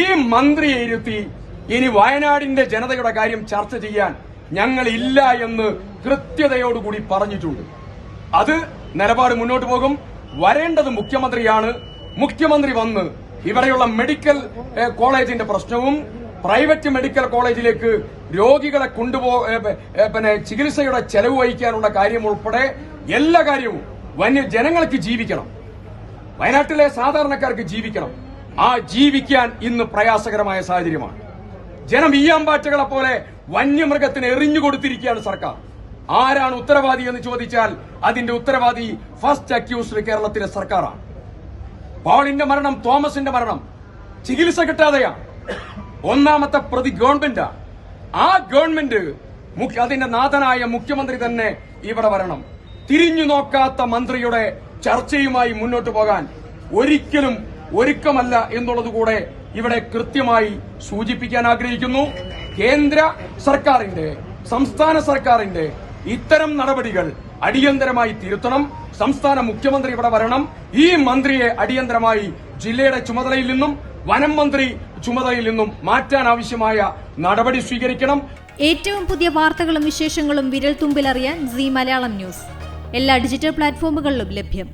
ഈ മന്ത്രിയെ ഇരുത്തി ഇനി വയനാടിന്റെ ജനതയുടെ കാര്യം ചർച്ച ചെയ്യാൻ ഞങ്ങൾ ഇല്ല എന്ന് കൃത്യതയോടുകൂടി പറഞ്ഞിട്ടുണ്ട്. അത് നിലപാട് മുന്നോട്ട് പോകും. വരേണ്ടത് മുഖ്യമന്ത്രിയാണ്. മുഖ്യമന്ത്രി വന്ന് ഇവിടെയുള്ള മെഡിക്കൽ കോളേജിന്റെ പ്രശ്നവും പ്രൈവറ്റ് മെഡിക്കൽ കോളേജിലേക്ക് രോഗികളെ കൊണ്ടുപോ പിന്നെ ചികിത്സയുടെ ചെലവ് വഹിക്കാനുള്ള കാര്യം ഉൾപ്പെടെ എല്ലാ കാര്യവും വന്യ ജനങ്ങൾക്ക് ജീവിക്കണം. വയനാട്ടിലെ സാധാരണക്കാർക്ക് ജീവിക്കണം. ആ ജീവിക്കാൻ ഇന്ന് പ്രയാസകരമായ സാഹചര്യമാണ്. ജനം ഈയാമ്പാറ്റകളെ പോലെ വന്യമൃഗത്തിന് എറിഞ്ഞു കൊടുത്തിരിക്കുകയാണ് സർക്കാർ. ആരാണ് ഉത്തരവാദി എന്ന് ചോദിച്ചാൽ അതിന്റെ ഉത്തരവാദി ഫസ്റ്റ് അക്യൂസ്ഡ് കേരളത്തിലെ സർക്കാരാണ്. പോളിന്റെ മരണം തോമസിന്റെ മരണം ചികിത്സ കിട്ടാതെയാണ്. ഒന്നാമത്തെ പ്രതി ഗവൺമെന്റാ. ആ ഗവൺമെന്റ് അതിന്റെ നാഥനായ മുഖ്യമന്ത്രി തന്നെ ഇവിടെ വരണം. തിരിഞ്ഞു നോക്കാത്ത മന്ത്രിയുടെ ചർച്ചയുമായി മുന്നോട്ട് പോകാൻ ഒരിക്കലും ഒരുക്കമല്ല എന്നുള്ളത് കൂടെ ഇവിടെ കൃത്യമായി സൂചിപ്പിക്കാൻ ആഗ്രഹിക്കുന്നു. കേന്ദ്ര സർക്കാരിന്റെ സംസ്ഥാന സർക്കാരിന്റെ ഇത്തരം നടപടികൾ അടിയന്തരമായി തിരുത്തണം. സംസ്ഥാന മുഖ്യമന്ത്രി ഇവിടെ വരണം. ഈ മന്ത്രിയെ അടിയന്തരമായി ജില്ലയുടെ ചുമതലയിൽ നിന്നും വനം മന്ത്രി ചുമതലയിൽ നിന്നും മാറ്റാൻ ആവശ്യമായ നടപടി സ്വീകരിക്കണം. ഏറ്റവും പുതിയ വാർത്തകളും വിശേഷങ്ങളും വിരൽ തുമ്പിലറിയാൻ സി മലയാളം ന്യൂസ്. എല്ലാ ഡിജിറ്റൽ പ്ലാറ്റ്ഫോമുകളിലും ലഭ്യം.